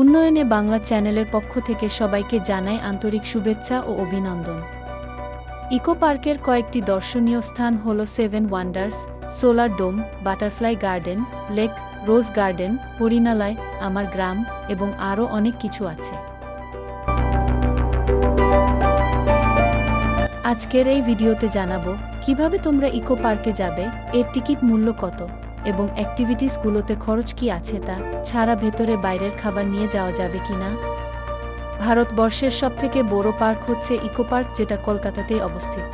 উন্নয়নে বাংলা চ্যানেলের পক্ষ থেকে সবাইকে জানায় আন্তরিক শুভেচ্ছা ও অভিনন্দন। ইকো পার্কের কয়েকটি দর্শনীয় স্থান হল seven wonders, solar dome, butterfly garden, lake, rose garden, হরিণালয়, আমার গ্রাম এবং আরও অনেক কিছু আছে। আজকের এই ভিডিওতে জানাব, কীভাবে তোমরা ইকো পার্কে যাবে, এর টিকিট মূল্য কত? এবং অ্যাক্টিভিটিসগুলোতে খরচ কি আছে তা ছাড়া ভেতরে বাইরের খাবার নিয়ে যাওয়া যাবে কিনা ভারতবর্ষের সবথেকে বড় পার্ক হচ্ছে ইকো পার্ক, যেটা কলকাতাতেই অবস্থিত।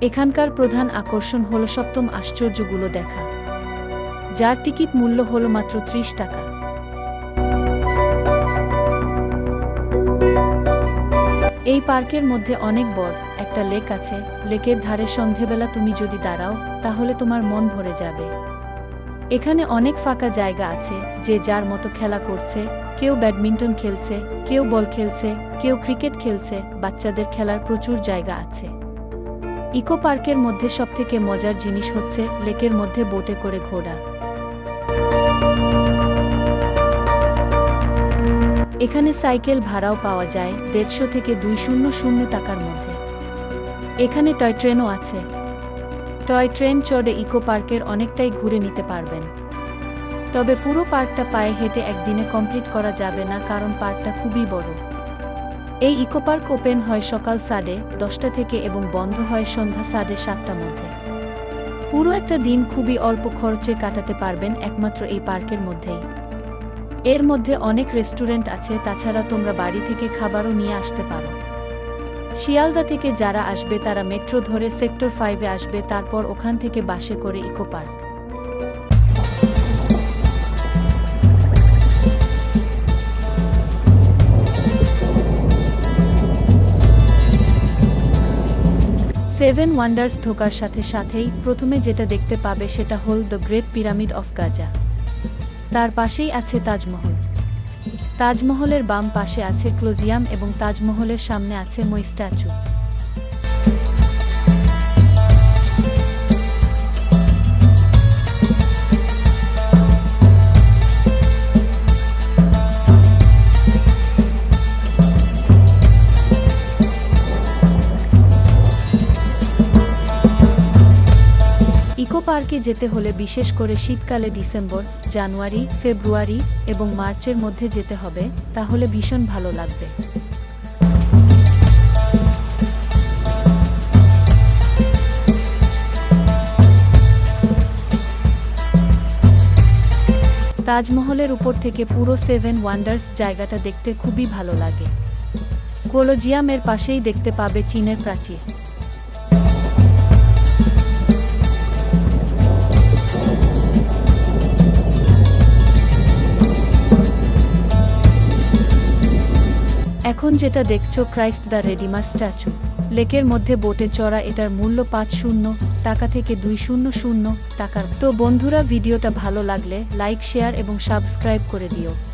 এখানকার প্রধান আকর্ষণ হল সপ্তম আশ্চর্যগুলো দেখা। যার টিকিট মূল্য হল মাত্র ত্রিশ টাকা। এই পার্কের মধ্যে অনেক বড়, একটা লেক আছে। লেকের ধারে সন্ধেবেলা তুমি যদি দাঁড়াও, তাহলে তোমার মন ভরে যাবে। এখানে অনেক ফাঁকা জায়গা আছে, যে যার মতো খেলা করছে, কেউ ব্যাডমিন্টন খেলছে, কেউ বল খেলছে, কেউ ক্রিকেট খেলছে, বাচ্চাদের খেলার প্রচুর জায়গা আছে। ইকো পার্কের মধ্যে সবথেকে মজার জিনিস হচ্ছে লেকের মধ্যে বোটে করে ঘোড়া এখানে সাইকেল ভাড়াও পাওয়া যায়, দেড়শো থেকে দুই শূন্য শূন্য টাকার মধ্যে। এখানে টয় ট্রেনও আছে। টয় ট্রেন চড়ে ইকো পার্কের অনেকটাই ঘুরে নিতে পারবেন। তবে পুরো পার্কটা পায়ে হেঁটে একদিনে কমপ্লিট করা যাবে না কারণ পার্কটা খুবই বড়। এই ইকো পার্ক ওপেন হয় সকাল সাড়ে দশটা থেকে এবং বন্ধ হয় সন্ধ্যা সাড়ে সাতটার মধ্যে। পুরো একটা দিন খুবই অল্প খরচে কাটাতে পারবেন একমাত্র এই পার্কের মধ্যেই। এর মধ্যে অনেক রেস্টুরেন্ট আছে, তাছাড়া তোমরা বাড়ি থেকে খাবারও নিয়ে আসতে পারো। শিয়ালদা থেকে যারা আসবে তারা মেট্রো ধরে সেক্টর ফাইভে আসবে, তারপর ওখান থেকে বাসে করে ইকো পার্ক। সেভেন ওয়ান্ডার্স ঢোকার সাথে সাথেই প্রথমে যেটা দেখতে পাবে সেটা হল the great pyramid of Giza তার পাশেই আছে তাজমহল। তাজমহলের বাম পাশে আছে ক্লোজিয়াম এবং তাজমহলের সামনে আছে মই স্ট্যাচু। ইকো পার্কে যেতে হলে বিশেষ করে শীতকালে ডিসেম্বর, জানুয়ারি, ফেব্রুয়ারি এবং মার্চের মধ্যে যেতে হবে, তাহলে ভীষণ ভালো লাগবে। তাজমহলের উপর থেকে পুরো সেভেন ওয়ান্ডার্স জায়গাটা দেখতে খুবই ভালো লাগে। কোলোজিয়ামের পাশেই দেখতে পাবে চীনের প্রাচীর। এখন যেটা দেখছ ক্রাইস্ট দ্য রেডিমার স্ট্যাচু। লেকের মধ্যে বোটে চড়া এটার মূল্য পাঁচ শূন্য, টাকা থেকে দুই শূন্য শূন্য টাকার। তো বন্ধুরা, ভিডিওটা ভালো লাগলে লাইক, শেয়ার এবং সাবস্ক্রাইব করে দিও।